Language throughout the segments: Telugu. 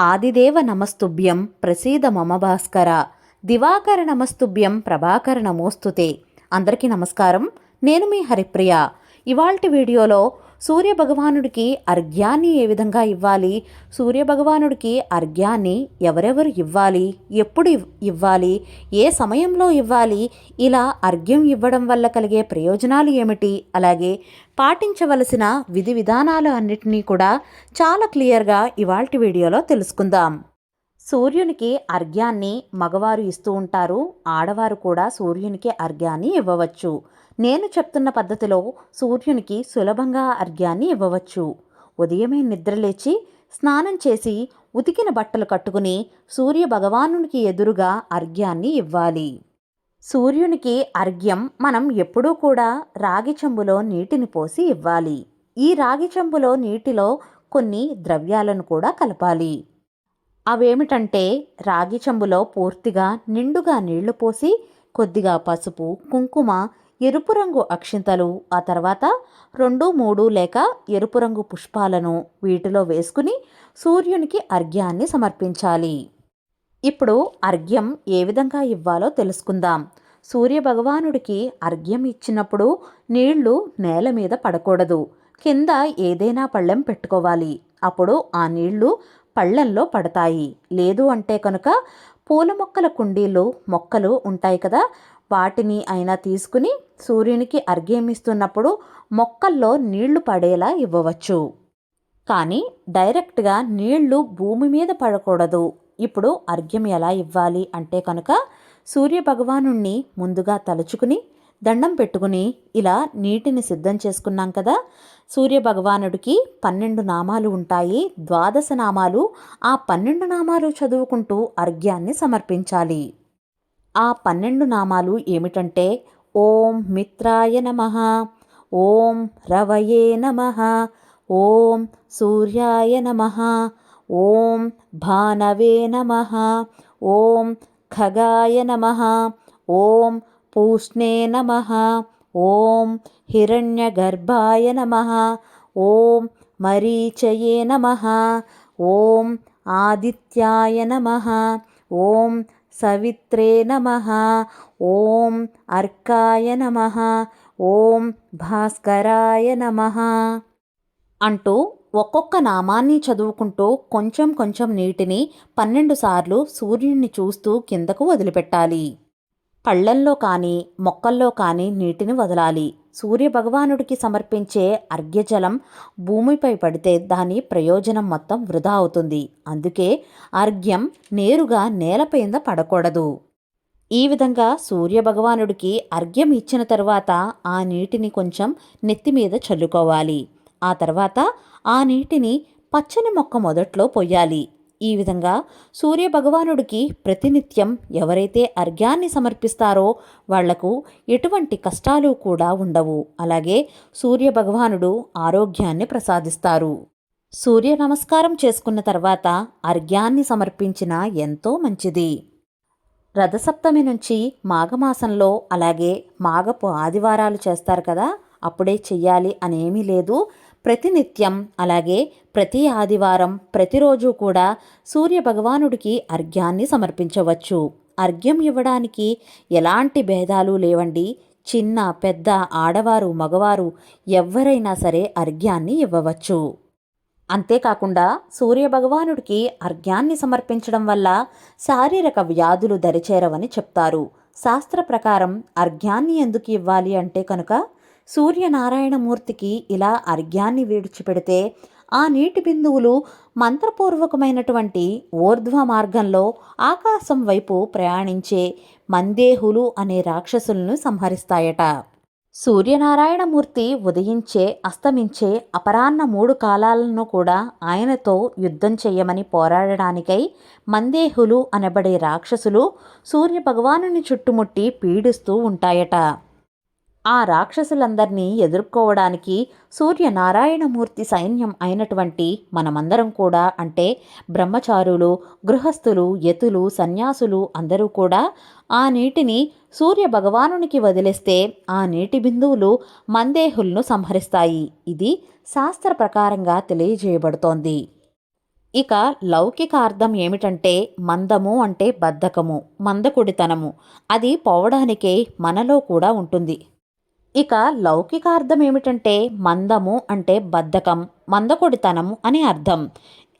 ఆదిదేవ నమస్తుభ్యం ప్రసీద మమ భాస్కర. దివాకర నమస్తుభ్యం ప్రభాకర నమోస్తుతే. అందరికీ నమస్కారం. నేను మీ హరిప్రియ. ఇవాల్టి వీడియోలో సూర్య భగవానుడికి అర్ఘ్యాన్ని ఏ విధంగా ఇవ్వాలి? సూర్య భగవానుడికి అర్ఘ్యాన్ని ఎవరెవరు ఇవ్వాలి? ఎప్పుడు ఇవ్వాలి? ఏ సమయంలో ఇవ్వాలి? ఇలా అర్ఘ్యం ఇవ్వడం వల్ల కలిగే ప్రయోజనాలు ఏమిటి? అలాగే పాటించవలసిన విధి విధానాలు అన్నిటినీ కూడా చాలా క్లియర్గా ఇవాల్టి వీడియోలో తెలుసుకుందాం. సూర్యునికి అర్ఘ్యాన్ని మగవారు ఇస్తూ ఉంటారు. ఆడవారు కూడా సూర్యునికి అర్ఘ్యాన్ని ఇవ్వవచ్చు. నేను చెప్తున్న పద్ధతిలో సూర్యునికి సులభంగా అర్ఘ్యాన్ని ఇవ్వవచ్చు. ఉదయమే నిద్రలేచి స్నానం చేసి ఉతికిన బట్టలు కట్టుకుని సూర్య భగవానునికి ఎదురుగా అర్ఘ్యాన్ని ఇవ్వాలి. సూర్యునికి అర్ఘ్యం మనం ఎప్పుడూ కూడా రాగి చెంబులో నీటిని పోసి ఇవ్వాలి. ఈ రాగి చెంబులో నీటిలో కొన్ని ద్రవ్యాలను కూడా కలపాలి. అవేమిటంటే రాగి చెంబులో పూర్తిగా నిండుగా నీళ్ళు పోసి కొద్దిగా పసుపు కుంకుమ ఎరుపు రంగు అక్షింతలు ఆ తర్వాత రెండు మూడు లేక ఎరుపు రంగు పుష్పాలను వీటిలో వేసుకుని సూర్యునికి అర్ఘ్యాన్ని సమర్పించాలి. ఇప్పుడు అర్ఘ్యం ఏ విధంగా ఇవ్వాలో తెలుసుకుందాం. సూర్య భగవానుడికి అర్ఘ్యం ఇచ్చినప్పుడు నీళ్ళు నేల మీద పడకూడదు. కింద ఏదైనా పళ్ళెం పెట్టుకోవాలి. అప్పుడు ఆ నీళ్ళు పళ్ళెంలో పడతాయి. లేదు అంటే కనుక పూల మొక్కల కుండీలు మొక్కలు ఉంటాయి కదా వాటిని అయినా తీసుకుని సూర్యునికి అర్ఘ్యం ఇస్తున్నప్పుడు మొక్కల్లో నీళ్ళు పడేలా ఇవ్వవచ్చు. కానీ డైరెక్ట్గా నీళ్ళు భూమి మీద పడకూడదు. ఇప్పుడు అర్ఘ్యం ఎలా ఇవ్వాలి అంటే కనుక సూర్యభగవాను ముందుగా తలుచుకుని దండం పెట్టుకుని ఇలా నీటిని సిద్ధం చేసుకున్నాం కదా! సూర్య భగవానుడికి పన్నెండు నామాలు ఉంటాయి. ద్వాదశ నామాలు ఆ పన్నెండు నామాలు చదువుకుంటూ అర్ఘ్యాన్ని సమర్పించాలి. ఆ పన్నెండు నామాలు ఏమిటంటే ఓం మిత్రాయ నమ ఓం రవయే నమ ఓం సూర్యాయ నమ ఓం భానవే నమ ఓం ఖగాయ నమ ఓం పూష్ణే నమ ఓం హిరణ్యగర్భాయ నమ ఓం మరీచయే నమ ఓం ఆదిత్యాయ నమ ఓం సవిత్రే నమ. ఓం అర్కాయ నమ. ఓం భాస్కరాయ నమ. అంటూ ఒక్కొక్క నామాన్ని చదువుకుంటూ కొంచెం కొంచెం నీటిని పన్నెండు సార్లు సూర్యుడిని చూస్తూ కిందకు వదిలిపెట్టాలి. పళ్ళల్లో కానీ మొక్కల్లో కానీ నీటిని వదలాలి. సూర్య భగవానుడికి సమర్పించే అర్ఘ్యజలం భూమిపై పడితే దాని ప్రయోజనం మొత్తం వృధా అవుతుంది. అందుకే అర్ఘ్యం నేరుగా నేలపైంద పడకూడదు. ఈ విధంగా సూర్య భగవానుడికి అర్ఘ్యం ఇచ్చిన తర్వాత ఆ నీటిని కొంచెం నెత్తి మీద చల్లుకోవాలి. ఆ తర్వాత ఆ నీటిని పచ్చని మొక్క మొదట్లో పొయ్యాలి ఈ విధంగా సూర్య భగవానుడికి ప్రతినిత్యం ఎవరైతే అర్ఘ్యాన్ని సమర్పిస్తారో వాళ్ళకు ఎటువంటి కష్టాలు కూడా ఉండవు. అలాగే సూర్య భగవానుడు ఆరోగ్యాన్ని ప్రసాదిస్తారు. సూర్య నమస్కారం చేసుకున్న తర్వాత అర్ఘ్యాన్ని సమర్పించిన ఎంతో మంచిది. రథసప్తమి నుంచి మాఘమాసంలో అలాగే మాఘపు ఆదివారాలు చేస్తారు కదా అప్పుడే చెయ్యాలి అనేమీ లేదు. ప్రతినిత్యం అలాగే ప్రతి ఆదివారం ప్రతిరోజు కూడా సూర్య భగవానుడికి అర్ఘ్యాన్ని సమర్పించవచ్చు. అర్ఘ్యం ఇవ్వడానికి ఎలాంటి భేదాలు లేవండి. చిన్న పెద్ద ఆడవారు మగవారు ఎవ్వరైనా సరే అర్ఘ్యాన్ని ఇవ్వవచ్చు. అంతేకాకుండా సూర్య భగవానుడికి అర్ఘ్యాన్ని సమర్పించడం వల్ల శారీరక వ్యాధులు దరిచేరవని చెప్తారు. శాస్త్ర ప్రకారం అర్ఘ్యాన్ని ఎందుకు ఇవ్వాలి అంటే కనుక సూర్యనారాయణమూర్తికి ఇలా అర్ఘ్యాన్ని విడిచిపెడితే ఆ నీటి బిందువులు మంత్రపూర్వకమైనటువంటి ఊర్ధ్వ మార్గంలో ఆకాశం వైపు ప్రయాణించే మందేహులు అనే రాక్షసులను సంహరిస్తాయట. సూర్యనారాయణమూర్తి ఉదయించే అస్తమించే అపరాహ్న మూడు కాలాలను కూడా ఆయనతో యుద్ధం చెయ్యమని పోరాడడానికై మందేహులు అనబడే రాక్షసులు సూర్య భగవానుని చుట్టుముట్టి పీడిస్తూ ఉంటాయట. ఆ రాక్షసులందరినీ ఎదుర్కోవడానికి సూర్యనారాయణమూర్తి సైన్యం అయినటువంటి మనమందరం కూడా అంటే బ్రహ్మచారులు గృహస్థులు యతులు సన్యాసులు అందరూ కూడా ఆ నీటిని సూర్య భగవానునికి వదిలేస్తే ఆ నీటి బిందువులు మందేహుల్ను సంహరిస్తాయి. ఇది శాస్త్ర ప్రకారంగా తెలియజేయబడుతోంది. ఇక లౌకిక అర్థం ఏమిటంటే మందము అంటే బద్ధకము మందకుడితనము. అది పోవడానికే మనలో కూడా ఉంటుంది. ఇక లౌకిక అర్థం ఏమిటంటే మందము అంటే బద్ధకం మందకొడితనము అని అర్థం.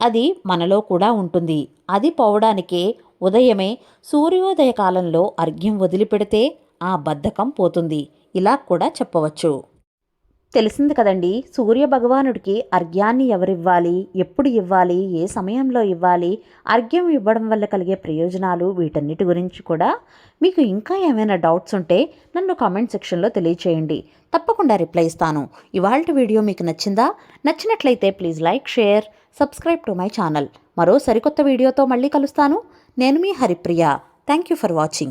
అది మనలో కూడా ఉంటుంది. అది పోవడానికే ఉదయమే సూర్యోదయ కాలంలో అర్ఘ్యం వదిలిపెడితే ఆ బద్ధకం పోతుంది. ఇలా కూడా చెప్పవచ్చు. తెలిసింది కదండి. సూర్య భగవానుడికి అర్ఘ్యాన్ని ఎవరివ్వాలి? ఎప్పుడు ఇవ్వాలి? ఏ సమయంలో ఇవ్వాలి? అర్ఘ్యం ఇవ్వడం వల్ల కలిగే ప్రయోజనాలు వీటన్నిటి గురించి కూడా మీకు ఇంకా ఏమైనా డౌట్స్ ఉంటే నన్ను కామెంట్ సెక్షన్లో తెలియచేయండి. తప్పకుండా రిప్లై ఇస్తాను. ఇవాళ వీడియో మీకు నచ్చిందా? నచ్చినట్లయితే please like share subscribe to my channel. మరో సరికొత్త వీడియోతో మళ్ళీ కలుస్తాను. నేను మీ Haripriya. Thank you for watching.